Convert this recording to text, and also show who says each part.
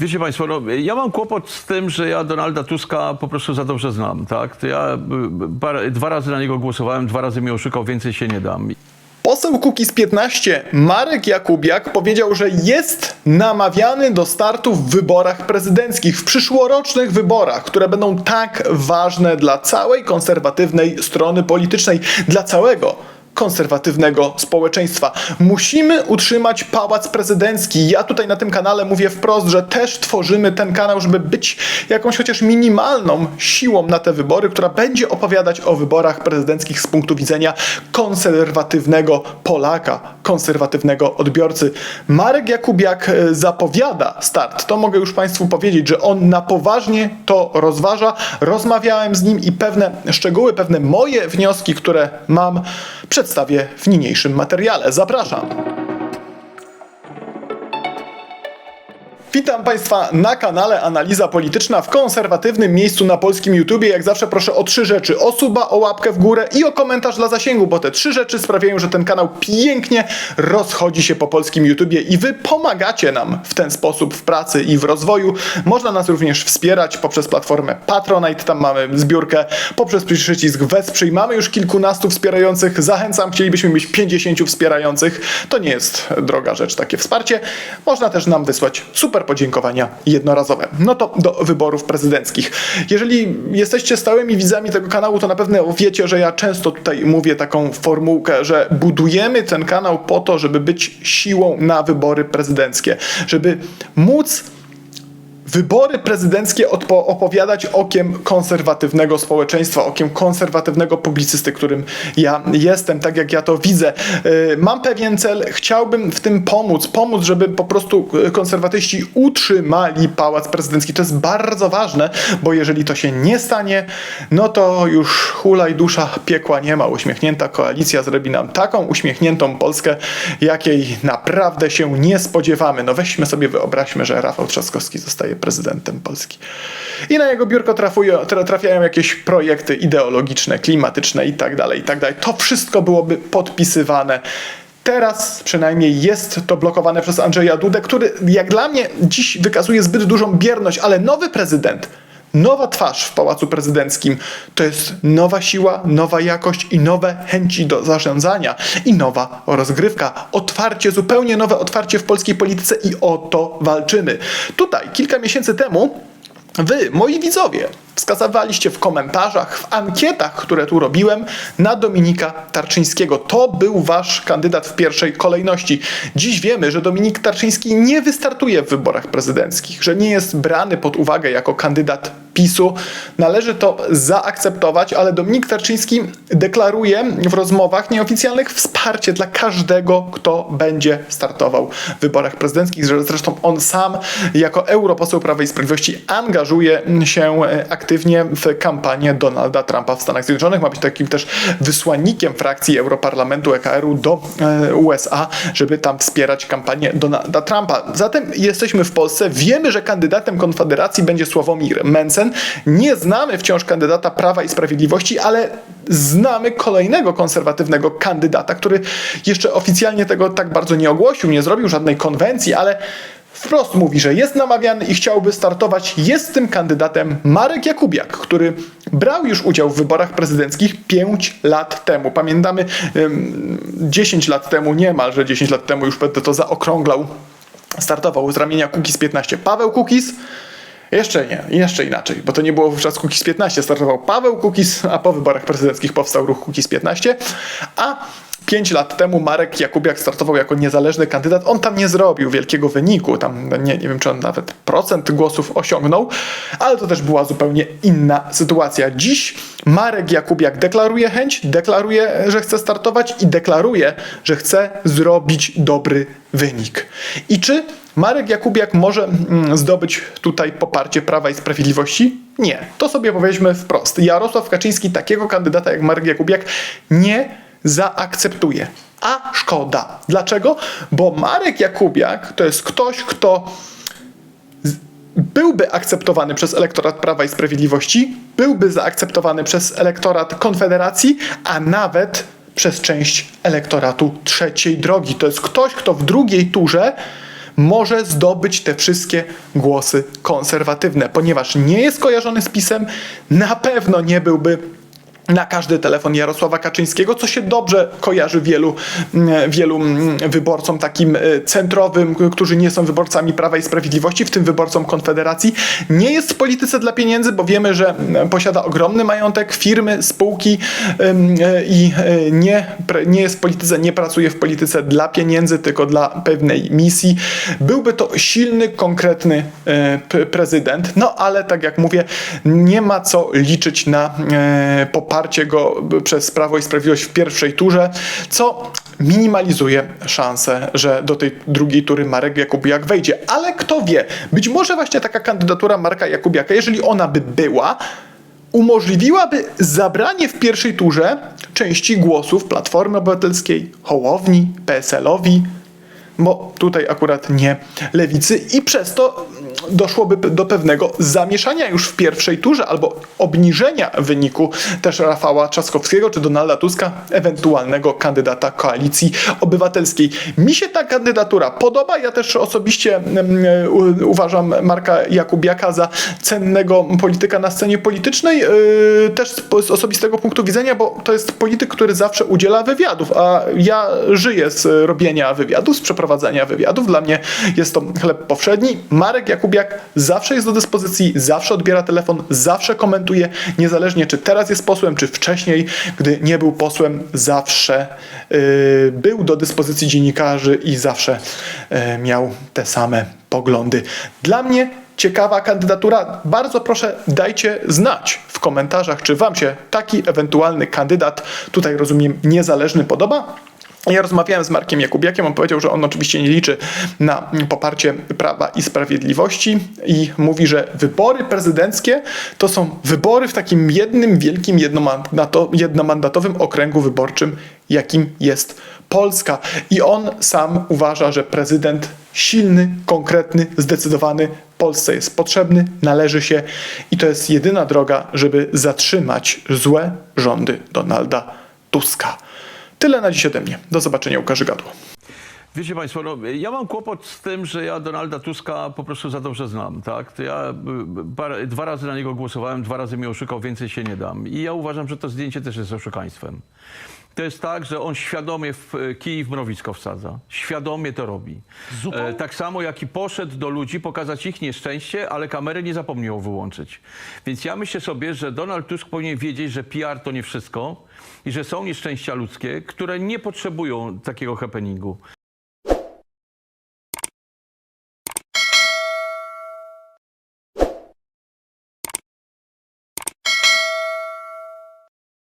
Speaker 1: Wiecie Państwo, no, ja mam kłopot z tym, że ja Donalda Tuska po prostu za dobrze znam, tak? To ja y, parę, dwa razy na niego głosowałem, dwa razy mnie oszukał, więcej się nie dam.
Speaker 2: Poseł Kukiz 15 Marek Jakubiak powiedział, że jest namawiany do startu w wyborach prezydenckich, w przyszłorocznych wyborach, które będą tak ważne dla całej konserwatywnej strony politycznej, dla całego konserwatywnego społeczeństwa. Musimy utrzymać pałac prezydencki. Ja tutaj na tym kanale mówię wprost, że też tworzymy ten kanał, żeby być jakąś chociaż minimalną siłą na te wybory, która będzie opowiadać o wyborach prezydenckich z punktu widzenia konserwatywnego Polaka, konserwatywnego odbiorcy. Marek Jakubiak e, zapowiada start. To mogę już Państwu powiedzieć, że on na poważnie to rozważa. Rozmawiałem z nim i pewne szczegóły, pewne moje wnioski, które mam, przedstawię w niniejszym materiale. Zapraszam. Witam Państwa na kanale Analiza Polityczna w konserwatywnym miejscu na polskim YouTubie. Jak zawsze proszę o trzy rzeczy. O suba, o łapkę w górę i o komentarz dla zasięgu, bo te trzy rzeczy sprawiają, że ten kanał pięknie rozchodzi się po polskim YouTubie i Wy pomagacie nam w ten sposób w pracy i w rozwoju. Można nas również wspierać poprzez platformę Patronite, tam mamy zbiórkę, poprzez przycisk Wesprzyj. Mamy już kilkunastu wspierających. Zachęcam, chcielibyśmy mieć 50 wspierających. To nie jest droga rzecz, takie wsparcie. Można też nam wysłać super podziękowania jednorazowe. No to do wyborów prezydenckich. Jeżeli jesteście stałymi widzami tego kanału, to na pewno wiecie, że ja często tutaj mówię taką formułkę, że budujemy ten kanał po to, żeby być siłą na wybory prezydenckie, żeby móc wybory prezydenckie odpo- opowiadać okiem konserwatywnego społeczeństwa, okiem konserwatywnego publicysty, którym ja jestem, tak jak ja to widzę. Yy, Mam pewien cel, chciałbym w tym pomóc, pomóc, żeby po prostu konserwatyści utrzymali pałac prezydencki. To jest bardzo ważne, bo jeżeli to się nie stanie, no to już hulaj dusza piekła nie ma. Uśmiechnięta koalicja zrobi nam taką uśmiechniętą Polskę, jakiej naprawdę się nie spodziewamy. No weźmy sobie, wyobraźmy, że Rafał Trzaskowski zostaje prezydentem Polski. I na jego biurko trafują, tra- trafiają jakieś projekty ideologiczne, klimatyczne i tak dalej, i tak. To wszystko byłoby podpisywane. Teraz przynajmniej jest to blokowane przez Andrzeja Dudę, który jak dla mnie dziś wykazuje zbyt dużą bierność, ale nowy prezydent Nowa twarz w Pałacu Prezydenckim to jest nowa siła, nowa jakość i nowe chęci do zarządzania i nowa rozgrywka. Otwarcie, zupełnie nowe otwarcie w polskiej polityce i o to walczymy. Tutaj kilka miesięcy temu Wy, moi widzowie, wskazywaliście w komentarzach, w ankietach, które tu robiłem, na Dominika Tarczyńskiego. To był wasz kandydat w pierwszej kolejności. Dziś wiemy, że Dominik Tarczyński nie wystartuje w wyborach prezydenckich, że nie jest brany pod uwagę jako kandydat PiSu. Należy to zaakceptować, ale Dominik Tarczyński deklaruje w rozmowach nieoficjalnych wsparcie dla każdego, kto będzie startował w wyborach prezydenckich. Zresztą on sam, jako europoseł Prawa i Sprawiedliwości, angażuje się e, aktywnie w kampanię Donalda Trumpa w Stanach Zjednoczonych. Ma być takim też wysłannikiem frakcji Europarlamentu EKR-u do e, USA, żeby tam wspierać kampanię Donalda Trumpa. Zatem jesteśmy w Polsce. Wiemy, że kandydatem Konfederacji będzie Sławomir Mencen. Nie znamy wciąż kandydata Prawa i Sprawiedliwości, ale znamy kolejnego konserwatywnego kandydata, który jeszcze oficjalnie tego tak bardzo nie ogłosił, nie zrobił żadnej konwencji, ale wprost mówi, że jest namawiany i chciałby startować. Jest tym kandydatem Marek Jakubiak, który brał już udział w wyborach prezydenckich 5 lat temu. Pamiętamy, ym, 10 lat temu, niemalże 10 lat temu, już będę to zaokrąglał, startował z ramienia Kukiz 15 Paweł Kukiz. Jeszcze nie, jeszcze inaczej, bo to nie było wówczas Kukiz 15, startował Paweł Kukiz, a po wyborach prezydenckich powstał ruch Kukiz 15, a 5 lat temu Marek Jakubiak startował jako niezależny kandydat. On tam nie zrobił wielkiego wyniku, tam nie, nie wiem, czy on nawet procent głosów osiągnął, ale to też była zupełnie inna sytuacja. Dziś Marek Jakubiak deklaruje chęć, deklaruje, że chce startować i deklaruje, że chce zrobić dobry wynik. I czy Marek Jakubiak może mm, zdobyć tutaj poparcie Prawa i Sprawiedliwości? Nie. To sobie powiedzmy wprost. Jarosław Kaczyński takiego kandydata jak Marek Jakubiak nie zaakceptuje. A szkoda. Dlaczego? Bo Marek Jakubiak to jest ktoś, kto byłby akceptowany przez elektorat Prawa i Sprawiedliwości, byłby zaakceptowany przez elektorat Konfederacji, a nawet przez część elektoratu trzeciej drogi. To jest ktoś, kto w drugiej turze może zdobyć te wszystkie głosy konserwatywne, ponieważ nie jest kojarzony z PiSem, na pewno nie byłby na każdy telefon Jarosława Kaczyńskiego, co się dobrze kojarzy wielu, mm, wielu mm, wyborcom takim e, centrowym, którzy nie są wyborcami Prawa i Sprawiedliwości, w tym wyborcom Konfederacji. Nie jest w polityce dla pieniędzy, bo wiemy, że mm, posiada ogromny majątek, firmy, spółki e, i e, nie, nie jest w polityce, nie pracuje w polityce dla pieniędzy, tylko dla pewnej misji. Byłby to silny, konkretny prezydent, no ale tak jak mówię, nie ma co liczyć na e, poparcie go przez Prawo i Sprawiedliwość w pierwszej turze, co minimalizuje szanse, że do tej drugiej tury Marek Jakubiak wejdzie. Ale kto wie, być może właśnie taka kandydatura Marka Jakubiaka, jeżeli ona by była, umożliwiłaby zabranie w pierwszej turze części głosów Platformy Obywatelskiej, Hołowni, PSL-owi, bo tutaj akurat nie lewicy i przez to doszłoby do pewnego zamieszania już w pierwszej turze albo obniżenia wyniku też Rafała Trzaskowskiego czy Donalda Tuska, ewentualnego kandydata koalicji obywatelskiej. Mi się ta kandydatura podoba, ja też osobiście mm, u- uważam Marka Jakubiaka za cennego polityka na scenie politycznej, yy, też z osobistego punktu widzenia, bo to jest polityk, który zawsze udziela wywiadów, a ja żyję z robienia wywiadów, z przeprowadzania wywiadów. Dla mnie jest to chleb powszedni. Marek Jakubiak zawsze jest do dyspozycji, zawsze odbiera telefon, zawsze komentuje, niezależnie czy teraz jest posłem, czy wcześniej, gdy nie był posłem, zawsze yy, był do dyspozycji dziennikarzy i zawsze yy, miał te same poglądy. Dla mnie ciekawa kandydatura. Bardzo proszę, dajcie znać w komentarzach, czy Wam się taki ewentualny kandydat, tutaj rozumiem niezależny, podoba. Ja rozmawiałem z Markiem Jakubiakiem, on powiedział, że on oczywiście nie liczy na poparcie Prawa i Sprawiedliwości i mówi, że wybory prezydenckie to są wybory w takim jednym wielkim jednomandato- jednomandatowym okręgu wyborczym, jakim jest Polska. I on sam uważa, że prezydent silny, konkretny, zdecydowany Polsce jest potrzebny, należy się i to jest jedyna droga, żeby zatrzymać złe rządy Donalda Tuska. Tyle na dziś ode mnie. Do zobaczenia u Gadło.
Speaker 1: Wiecie Państwo, no, ja mam kłopot z tym, że ja Donalda Tuska po prostu za dobrze znam, tak? To ja y, parę, dwa razy na niego głosowałem, dwa razy mnie oszukał, więcej się nie dam. I ja uważam, że to zdjęcie też jest oszukaństwem. To jest tak, że on świadomie w e, kij w mrowisko wsadza. Świadomie to robi. E, tak samo jak i poszedł do ludzi pokazać ich nieszczęście, ale kamery nie zapomniał wyłączyć. Więc ja myślę sobie, że Donald Tusk powinien wiedzieć, że PR to nie wszystko i że są nieszczęścia ludzkie, które nie potrzebują takiego happeningu.